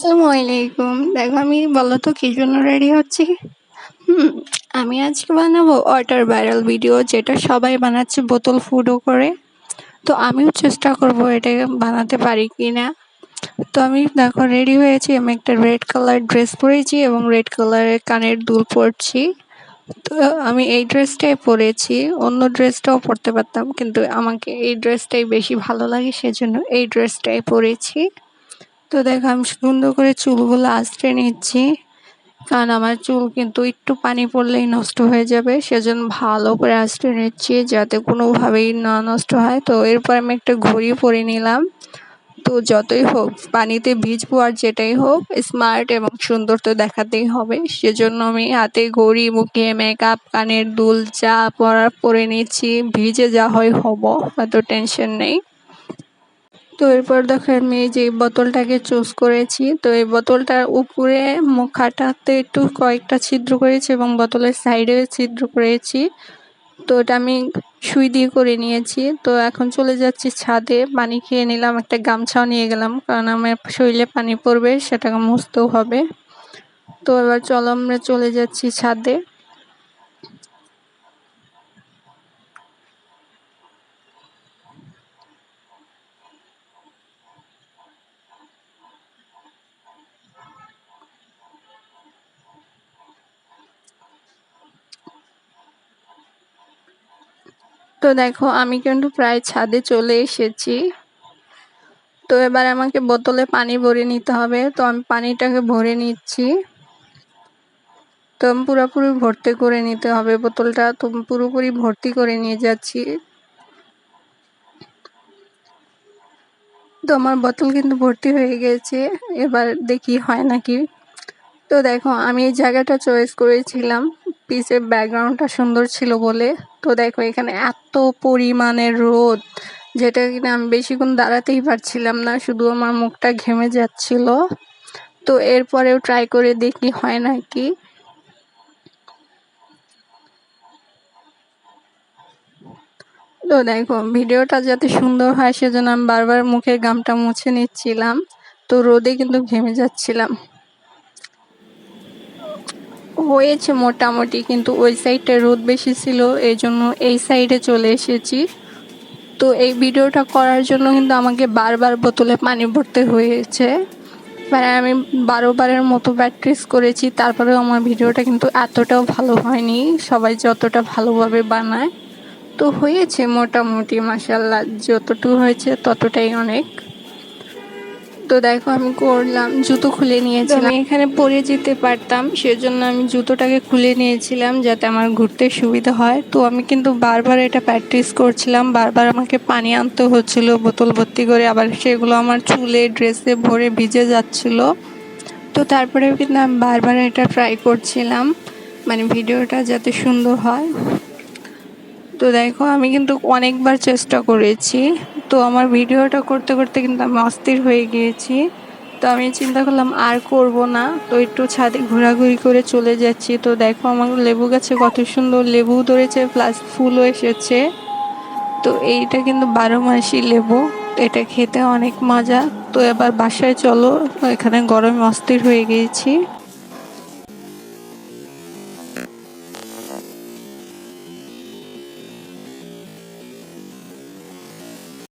আসসালামু আলাইকুম দেখো আমি বলো তো কি জন্য রেডি হচ্ছি? হুম, আমি আজকে বানাবো ওয়াটার ব্যারেল ভিডিও, যেটা সবাই বানাচ্ছে বোতল ফুডও করে। তো আমিও চেষ্টা করব এটা বানাতে পারি কি না তো আমি দেখো রেডি হয়েছি, আমি একটা রেড কালার ড্রেস পরেছি এবং রেড কালারের কানের দুল পরছি। তো আমি এই ড্রেসটাই পরেছি, অন্য ড্রেসটাও পরতে পারতাম, কিন্তু আমাকে এই ড্রেসটাই বেশি ভালো লাগে, সেজন্য এই ড্রেসটাই পরেছি। তো দেখো, আমি সুন্দর করে চুলগুলো আঁচড়ে নিচ্ছি। কারণ আমার চুল কিন্তু একটু পানি পড়লেই নষ্ট হয়ে যাবে, সেজন্য ভালো করে আঁচড়ে নিচ্ছি যাতে কোনোভাবেই না নষ্ট হয়। তো এরপর আমি একটা ঘড়ি পরে নিলাম। তো যতই হোক, পানিতে ভিজবো আর যেটাই হোক স্মার্ট এবং সুন্দর তো দেখাতেই হবে। সেজন্য আমি হাতে ঘড়ি, মুখে মেকআপ কানের দুল চা পরার পরে নিচ্ছি। ভিজে যা হয় হব, অত টেনশন নেই। তো এরপর দেখো আমি যে বোতলটাকে চুজ করেছি, তো এই বোতলটার উপরে মুখাটাতে একটু কয়েকটা ছিদ্র করেছি এবং বোতলের সাইডে ছিদ্র করেছি। তো এটা আমি সুই দিয়ে করে নিয়েছি। তো এখন চলে যাচ্ছি ছাদে, পানি খেয়ে নিলাম, একটা গামছাও নিয়ে গেলাম কারণ আমার শরীরে পানি পড়বে, সেটাকে মুছতেও হবে। তো এবার চলো আমরা চলে যাচ্ছি ছাদে। তো দেখো, আমি কিন্তু প্রায় ছাদে চলে এসেছি। তো এবার আমাকে বোতলে পানি ভরে নিতে হবে। তো আমি পানিটাকে ভরে নিচ্ছি। তো পুরোপুরি ভর্তি করে নিতে হবে বোতলটা। তো পুরোপুরি ভর্তি করে নিয়ে যাচ্ছি। তো আমার বোতল কিন্তু ভর্তি হয়ে গেছে। এবার দেখি হয় নাকি। তো দেখো, আমি এই জায়গাটা চয়েস করেছিলাম। পিসের ব্যাকগ্রাউন্ডটা সুন্দর ছিল বলে। তো দেখো, এখানে এত পরিমাণের রোদ, যেটা কিনা আমি বেশিক্ষণ দাঁড়াতেই পারছিলাম না, শুধু আমার মুখটা ঘেমে যাচ্ছিল। তো এরপরেও ট্রাই করে দেখি, হয় নাকি? তো দেখো, ভিডিওটা যাতে সুন্দর হয়, সেজন্য আমি বারবার মুখের গামটা মুছে নিচ্ছিলাম। তো রোদে কিন্তু ঘেমে যাচ্ছিলাম। হয়েছে মোটামুটি, কিন্তু ওই সাইডটা রোদ বেশি ছিল এই জন্য এই সাইডে চলে এসেছি। তো এই ভিডিওটা করার জন্য কিন্তু আমাকে বারবার বোতলে পানি ভরতে হয়েছে। মানে আমি বারোবারের মতো প্র্যাকটিস করেছি, তারপরেও আমার ভিডিওটা কিন্তু এতটাও ভালো হয়নি, সবাই যতটা ভালোভাবে বানায়। তো হয়েছে মোটামুটি মাসাল্লাহ যতটুকু হয়েছে ততটাই অনেক। তো দেখো আমি করলাম, জুতো খুলে নিয়েছিলাম। আমি এখানে পরে যেতে পারতাম, সেজন্য আমি জুতোটাকে খুলে নিয়েছিলাম যাতে আমার ঘুরতে সুবিধা হয়। তো আমি কিন্তু বারবার এটা প্র্যাকটিস করছিলাম, বারবার আমাকে পানি আনতে হচ্ছিল, বোতল ভর্তি করে, আবার সেগুলো আমার চুলে, ড্রেসে ভরে ভিজে যাচ্ছিল। তো তারপরে কিন্তু আমি বারবার এটা ট্রাই করছিলাম মানে ভিডিওটা যাতে সুন্দর হয়। তো দেখো আমি কিন্তু অনেকবার চেষ্টা করেছি। তো আমার ভিডিওটা করতে করতে কিন্তু আমি অস্থির হয়ে গিয়েছি। তো আমি চিন্তা করলাম, আর করব না। তো একটু ছাদে ঘোরাঘুরি করে চলে যাচ্ছি। তো দেখো, আমার লেবু গাছে কত সুন্দর লেবু ধরেছে, প্লাস ফুলও এসেছে। তো এইটা কিন্তু বারো মাসি লেবু। এটা খেতে অনেক মজা। তো এবার বাসায় চলো। এখানে গরমে অস্থির হয়ে গিয়েছি।